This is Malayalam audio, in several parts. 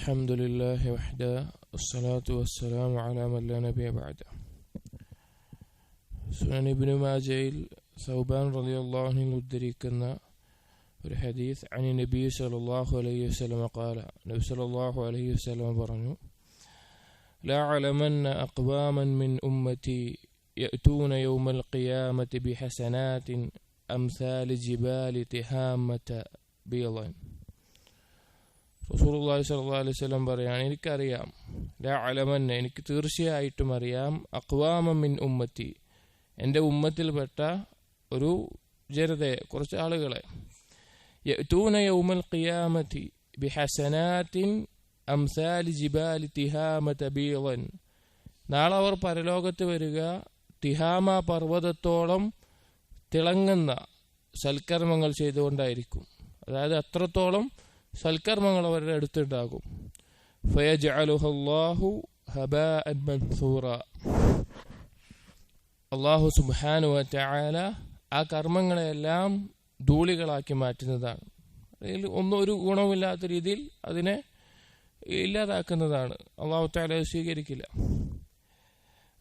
الحمد لله وحده الصلاة والسلام على من لا نبي بعده. سنن ابن ماجه ثوبان رضي الله عنه مدركنا في الحديث عن النبي صلى الله عليه وسلم قال نبي صلى الله عليه وسلم برنو لا علمن أقواما من أمتي يأتون يوم القيامة بحسنات أمثال جبال تهامة بيض റസൂലുള്ളാഹി സ്വല്ലല്ലാഹു അലൈഹി വസല്ലം പറയാണ് എനിക്കറിയാം. ലാ അലമന്ന എനിക്ക് തീർച്ചയായിട്ടും അറിയാം അക്വാമ മിൻ ഉമ്മത്തി. എന്റെ ഉമ്മത്തിൽപ്പെട്ട ഒരു ജനതയെ കുറച്ച് ആളുകളെ. നാളെ അവർ പരലോകത്ത് വരിക തിഹാമ പർവതത്തോളം തിളങ്ങുന്ന സൽക്കർമ്മങ്ങൾ ചെയ്തുകൊണ്ടായിരിക്കും. അതായത് അത്രത്തോളം സൽക്കർമ്മങ്ങൾ അവരുടെ അടുത്തുണ്ടാകും. ഫയജഅലുഹല്ലാഹു ഹബാഅൻ മൻസൂറ. അള്ളാഹു സുബാനു ചായാല ആ കർമ്മങ്ങളെല്ലാം ധൂളികളാക്കി മാറ്റുന്നതാണ്. അതിൽ ഒന്നും ഒരു ഗുണവുമില്ലാത്ത രീതിയിൽ അതിനെ ഇല്ലാതാക്കുന്നതാണ്. അള്ളാഹു ചായാല സ്വീകരിക്കില്ല.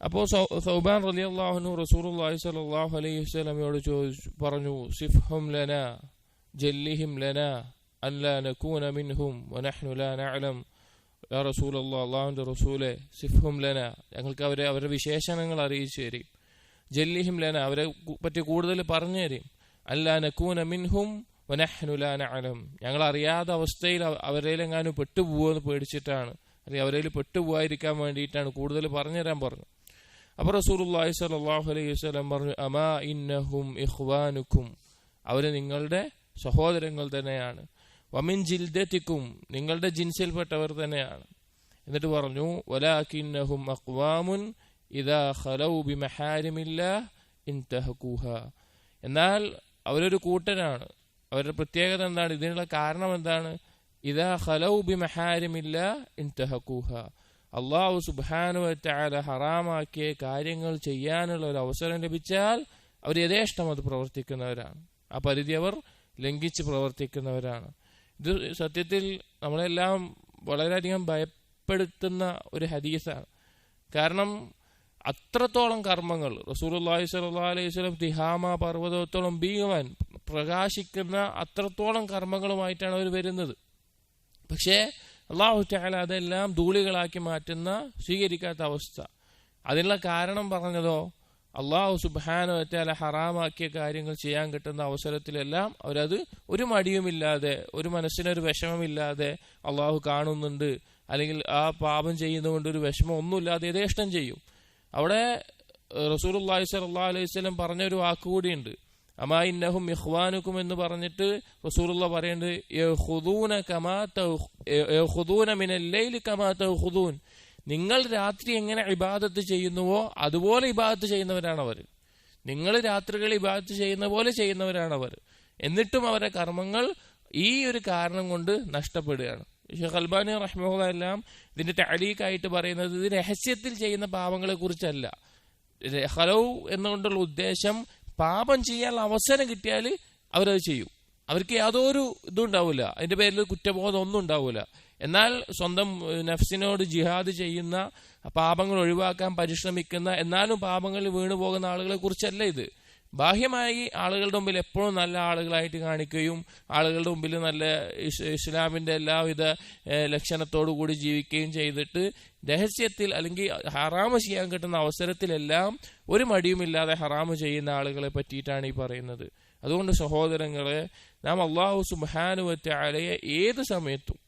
അപ്പോൾ സൗബാൻ റലി അള്ളാഹുനു റസൂർല്ലാഹി സലാഹു അലൈഹി വസ്ലമയോട് ചോദിച്ചു പറഞ്ഞു സിഫ്ഹും ലന ജല്ലിഹിം ലന അല്ലാ നക്കൂന മിൻഹും വനഹ്നു ലാ നഅലം യാ റസൂൽ അള്ളാഹ് അള്ളാഹുന്റെ റസൂലെ സിഫ്ഹും ലന ഞങ്ങൾക്ക് അവരെ അവരുടെ വിശേഷണങ്ങൾ അറിയിച്ചു തരും. ജല്ലിഹിം ലന. അവരെ പറ്റി കൂടുതൽ പറഞ്ഞു തരും. അല്ലാ നക്കൂന മിൻഹും വനഹ്നു ലാ നഅലം. ഞങ്ങൾ അറിയാത്ത അവസ്ഥയിൽ അവരിലെങ്ങാനും പെട്ടുപോകുമെന്ന് പേടിച്ചിട്ടാണ്. അല്ലെങ്കിൽ അവരിൽ പെട്ടുപോകാതിരിക്കാൻ വേണ്ടിയിട്ടാണ് കൂടുതൽ പറഞ്ഞു തരാൻ പറഞ്ഞു അപ്പോൾ റസൂലുള്ളാഹി സ്വല്ലല്ലാഹു അലൈഹി വസല്ലം പറഞ്ഞു അമാ ഇന്നഹും ഇഖ്വാനുക്കും. അവർ നിങ്ങളുടെ സഹോദരങ്ങൾ തന്നെയാണ്. വമിൻ ജിൽദത്തിക്കും നിങ്ങളുടെ ജിൻസിൽപ്പെട്ടവർ തന്നെയാണ്. എന്നിട്ട് പറഞ്ഞു അഖ്വാമുൻ ഇദാ ഖലൗ ബിമഹാരിമില്ലാഹ് ഇൻതഹകൂഹ. എന്നാൽ അവരൊരു കൂട്ടരാണ് അവരുടെ പ്രത്യേകത എന്താണ്? ഇതിനുള്ള കാരണം എന്താണ്? ഇതാ ഖലൗ ബിമഹാരിമില്ല ഇൻതഹക്കൂഹ അള്ളാഹു സുബാനു വറ്റാല ഹറാമാക്കിയ കാര്യങ്ങൾ ചെയ്യാനുള്ള ഒരു അവസരം ലഭിച്ചാൽ അവർ യഥേഷ്ടം അത് പ്രവർത്തിക്കുന്നവരാണ്. ആ പരിധി അവർ ലംഘിച്ച് പ്രവർത്തിക്കുന്നവരാണ്. ഇത് സത്യത്തിൽ നമ്മളെല്ലാം വളരെയധികം ഭയപ്പെടുത്തുന്ന ഒരു ഹദീസാണ്. കാരണം അത്രത്തോളം കർമ്മങ്ങൾ റസൂലുള്ളാഹി സ്വല്ലല്ലാഹു അലൈഹി വസല്ലം തിഹാമ പർവതത്തോളം ഭീമൻ പ്രകാശിക്കുന്ന അത്രത്തോളം കർമ്മങ്ങളുമായിട്ടാണ് അവർ വരുന്നത്. പക്ഷേ അള്ളാഹു ചാല അതെല്ലാം ധൂളികളാക്കി മാറ്റുന്ന സ്വീകരിക്കാത്ത അവസ്ഥ. അതിനുള്ള കാരണം പറഞ്ഞതോ? അള്ളാഹു സുബാനോ വെച്ചാൽ ഹറാമാക്കിയ കാര്യങ്ങൾ ചെയ്യാൻ കിട്ടുന്ന അവസരത്തിലെല്ലാം അവരത് ഒരു മടിയുമില്ലാതെ ഒരു മനസ്സിനൊരു വിഷമമില്ലാതെ അള്ളാഹു കാണുന്നുണ്ട്. അല്ലെങ്കിൽ ആ പാപം ചെയ്യുന്നതുകൊണ്ട് ഒരു വിഷമം ഒന്നുമില്ലാതെ യഥേഷ്ടം ചെയ്യും. അവിടെ റസൂൽ അള്ളാഹി അലൈഹി സ്വലം പറഞ്ഞൊരു വാക്കുകൂടിയുണ്ട് അമാ ഇന്നഹും ഇഹ്വാനുക്കും എന്ന് പറഞ്ഞിട്ട് റസൂലുള്ള പറയുന്നത് നിങ്ങൾ രാത്രി എങ്ങനെ ഇബാദത്ത് ചെയ്യുന്നുവോ അതുപോലെ ഇബാദത്ത് ചെയ്യുന്നവരാണ് അവർ നിങ്ങൾ രാത്രികൾ ഇബാദത്ത് ചെയ്യുന്ന പോലെ ചെയ്യുന്നവരാണ് അവർ എന്നിട്ടും അവരുടെ കർമ്മങ്ങൾ ഈ ഒരു കാരണം കൊണ്ട് നഷ്ടപ്പെടുകയാണ്. ഷെയ്ഖ് അൽബാനി എല്ലാം ഇതിന്റെ ടാലീക്കായിട്ട് പറയുന്നത് ഇത് രഹസ്യത്തിൽ ചെയ്യുന്ന പാപങ്ങളെ കുറിച്ചല്ല. ഹലോ എന്നുകൊണ്ടുള്ള ഉദ്ദേശം പാപം ചെയ്യാനുള്ള അവസരം കിട്ടിയാൽ അവരത് ചെയ്യും. അവർക്ക് യാതൊരു ഇതും ഉണ്ടാവില്ല അതിന്റെ പേരിൽ കുറ്റബോധം ഒന്നും ഉണ്ടാവില്ല എന്നാൽ സ്വന്തം നഫ്സിനോട് ജിഹാദ് ചെയ്യുന്ന പാപങ്ങൾ ഒഴിവാക്കാൻ പരിശ്രമിക്കുന്ന എന്നാലും പാപങ്ങളിൽ വീണു പോകുന്ന ആളുകളെ കുറിച്ചല്ല ഇത്. ബാഹ്യമായി ആളുകളുടെ മുമ്പിൽ എപ്പോഴും നല്ല ആളുകളായിട്ട് കാണിക്കുകയും ആളുകളുടെ മുമ്പിൽ നല്ല ഇസ്ലാമിന്റെ എല്ലാവിധ ലക്ഷണത്തോടു കൂടി ജീവിക്കുകയും ചെയ്തിട്ട് രഹസ്യത്തിൽ അല്ലെങ്കിൽ ഹറാമ് ചെയ്യാൻ കിട്ടുന്ന അവസരത്തിലെല്ലാം ഒരു മടിയുമില്ലാതെ ഹറാമ് ചെയ്യുന്ന ആളുകളെ പറ്റിയിട്ടാണ് ഈ പറയുന്നത്. അതുകൊണ്ട് സഹോദരങ്ങളെ നാം അള്ളാഹു സുബാനുവറ്റ ആലയെ ഏത് സമയത്തും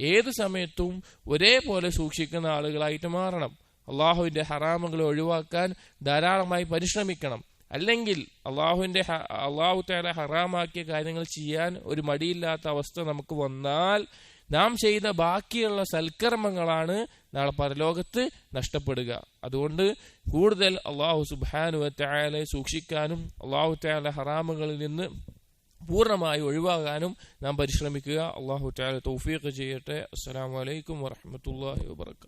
ഏത് സമയത്തും ഒരേപോലെ സൂക്ഷിക്കുന്ന ആളുകളായിട്ട് മാറണം. അള്ളാഹുവിന്റെ ഹറാമുകളെ ഒഴിവാക്കാൻ ധാരാളമായി പരിശ്രമിക്കണം. അല്ലെങ്കിൽ അള്ളാഹുവിന്റെ അള്ളാഹു തേല ഹറാമാക്കിയ കാര്യങ്ങൾ ചെയ്യാൻ ഒരു മടിയില്ലാത്ത അവസ്ഥ നമുക്ക് വന്നാൽ നാം ചെയ്ത ബാക്കിയുള്ള സൽക്കർമ്മങ്ങളാണ് നാളെ പരലോകത്ത് നഷ്ടപ്പെടുക. അതുകൊണ്ട് കൂടുതൽ അള്ളാഹു സുബാനു തയാലെ സൂക്ഷിക്കാനും അള്ളാഹു തയാല ഹറാമുകളിൽ നിന്ന് പൂർണമായി ഒഴിവാകാനും നാം പരിശ്രമിക്കുക. അള്ളാഹു ചാല തൗഫീഖ് ചെയ്യട്ടെ. അസ്സാം വലൈക്കും വറഹമത്തല്ലാഹി വാബർക്കാത്തു